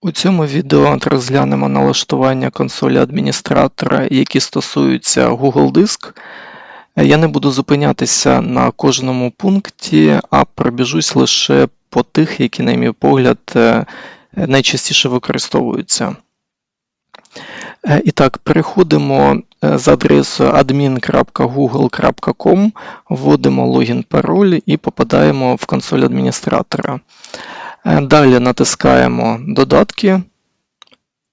У цьому відео розглянемо налаштування консолі адміністратора, які стосуються Google Диск. Я не буду зупинятися на кожному пункті, а пробіжусь лише по тих, які, на мій погляд, е, найчастіше використовуються. Е, І так, переходимо е, за адресою admin.google.com, вводимо логін пароль і попадаємо в консоль адміністратора. Далі натискаємо Додатки,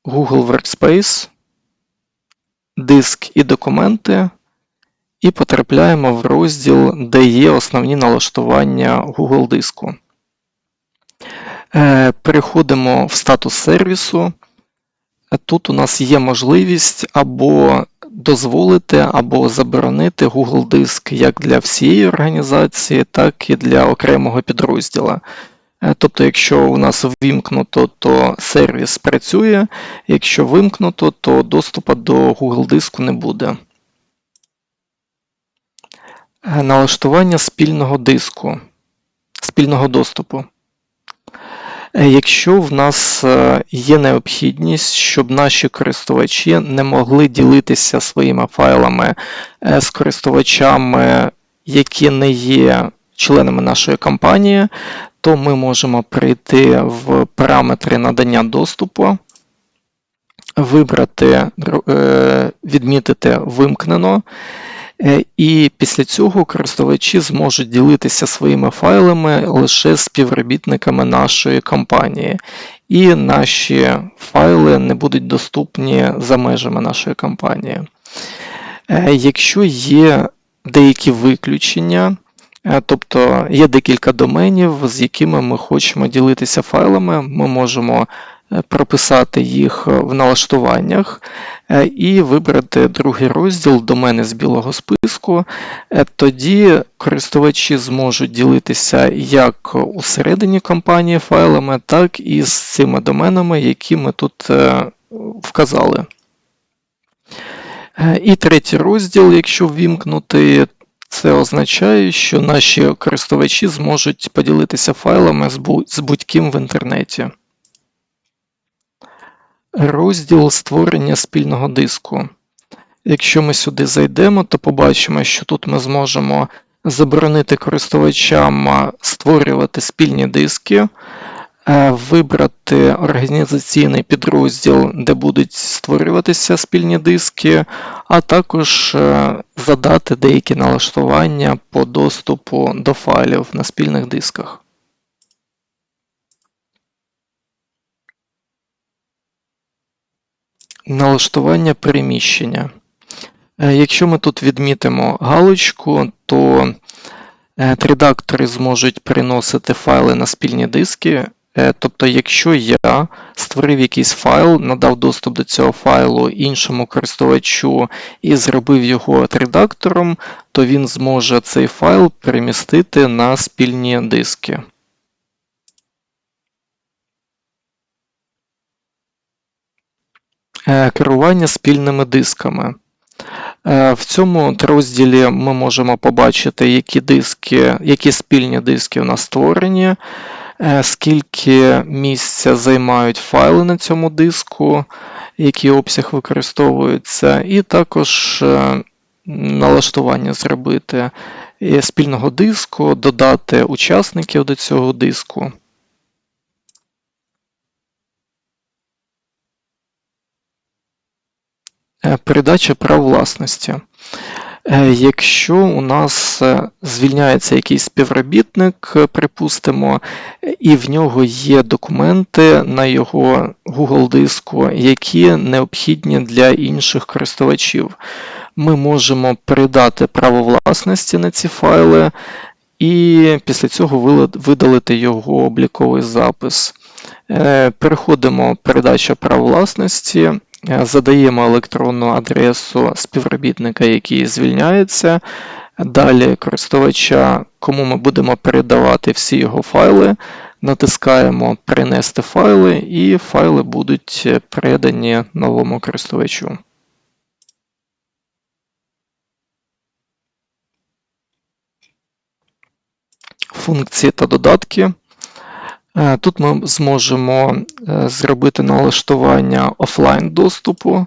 Google Workspace, Диск і документи, і потрапляємо в розділ, де є основні налаштування Google диску. Е, Переходимо в статус сервісу. Тут у нас є можливість або дозволити, або заборонити Google диск як для всієї організації, так і для окремого підрозділу. Е, Тобто, якщо у нас ввімкнуто, то сервіс працює, якщо вимкнуто, то доступу до Google диску не буде. Е, Налаштування спільного диску, спільного доступу. Е, Якщо в нас є необхідність, щоб наші користувачі не могли ділитися своїми файлами з користувачами, які не є членами нашої компанії, то ми можемо прийти в параметри надання доступу, вибрати, е, відмітити вимкнено. Е, І після цього користувачі зможуть ділитися своїми файлами лише з співробітниками нашої компанії, і наші файли не будуть доступні за межами нашої компанії. Е, Якщо є деякі виключення, тобто є декілька доменів, з якими ми хочемо ділитися файлами, ми можемо е, прописати їх в налаштуваннях е, і вибрати другий розділ домени з білого списку. Е, Тоді користувачі зможуть ділитися як усередині компанії файлами, так і з цими доменами, які ми тут е, вказали. Е, І третій розділ, якщо ввімкнути, це означає, що наші користувачі зможуть поділитися файлами з бу- будь-ким в інтернеті. Розділ створення спільного диску. Якщо ми сюди зайдемо, то побачимо, що тут ми зможемо заборонити користувачам створювати спільні диски, вибрати організаційний підрозділ, де будуть створюватися спільні диски, а також е, задати деякі налаштування по доступу до файлів на спільних дисках. Налаштування переміщення. Е, Якщо ми тут відмітимо галочку, то е, редактори зможуть переносити файли на спільні диски. Е, Тобто, якщо я створив якийсь файл, надав доступ до цього файлу іншому користувачу і зробив його редактором, то він зможе цей файл перемістити на спільні диски. Е, Керування спільними дисками. Е, В цьому розділі ми можемо побачити, які диски, які спільні диски у нас створені, скільки місця займають файли на цьому диску, який обсяг використовується, і також е, налаштування зробити е, спільного диску, додати учасників до цього диску. Е, Передача прав власності. Е, Якщо у нас е, звільняється якийсь співробітник, е, припустимо, і в нього є документи на його Google диску, які необхідні для інших користувачів, ми можемо передати право власності на ці файли і після цього видалити його обліковий запис. Переходимо передача прав власності, задаємо електронну адресу співробітника, який звільняється. Далі користувача, кому ми будемо передавати всі його файли, натискаємо Перенести файли, і файли будуть е, передані новому користувачу. Функції та додатки. Е, Тут ми зможемо е, зробити налаштування офлайн доступу,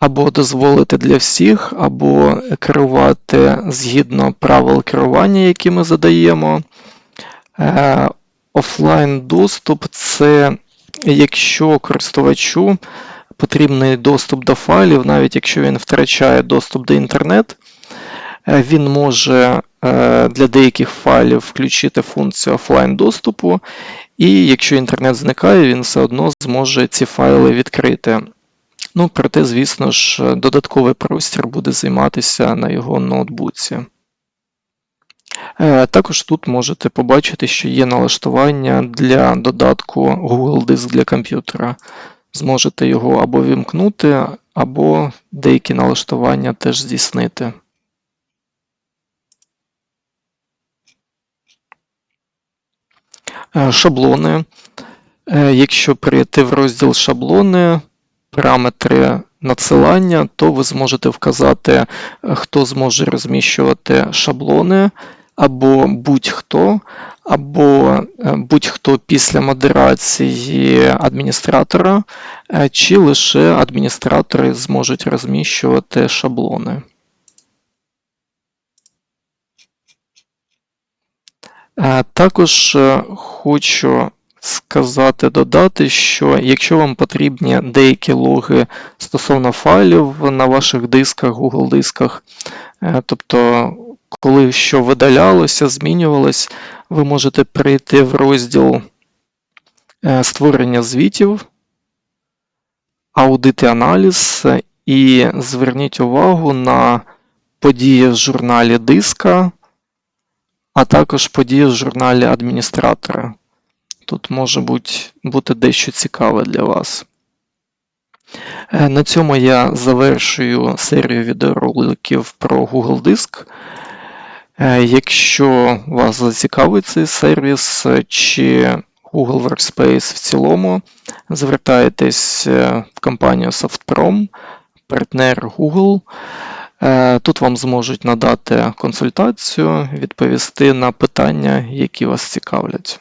або дозволити для всіх, або керувати згідно правил керування, які ми задаємо. Е, Офлайн доступ це якщо користувачу потрібний доступ до файлів, навіть якщо він втрачає доступ до інтернету, він може е, для деяких файлів включити функцію офлайн доступу, і якщо інтернет зникає, він все одно зможе ці файли відкрити. Ну, проте, звісно ж, додатковий простір буде займатися на його ноутбуці. Е, Також тут можете побачити, що є налаштування для додатку Google Диск для комп'ютера. Зможете його або вімкнути, або деякі налаштування теж здійснити. Шаблони. Е, Якщо перейти в розділ шаблони, параметри надсилання, то ви зможете вказати, е, хто зможе розміщувати шаблони, або будь-хто, або е, будь-хто після модерації адміністратора, е, чи лише адміністратори зможуть розміщувати шаблони. Також е, хочу сказати, додати, що якщо вам потрібні деякі логи стосовно файлів на ваших дисках, Google дисках, е, тобто коли що видалялося, змінювалось, ви можете перейти в розділ е, створення звітів, аудит і аналіз, і зверніть увагу на події в журналі диска, а також події в журналі адміністратора. Тут може бути, бути дещо цікаве для вас. Е, На цьому я завершую серію відеороликів про Google Диск. Е, Якщо вас зацікавить цей сервіс чи Google Workspace в цілому, звертайтесь е, в компанію SoftProm, партнер Google. Е, Тут вам зможуть надати консультацію, відповісти на питання, які вас цікавлять.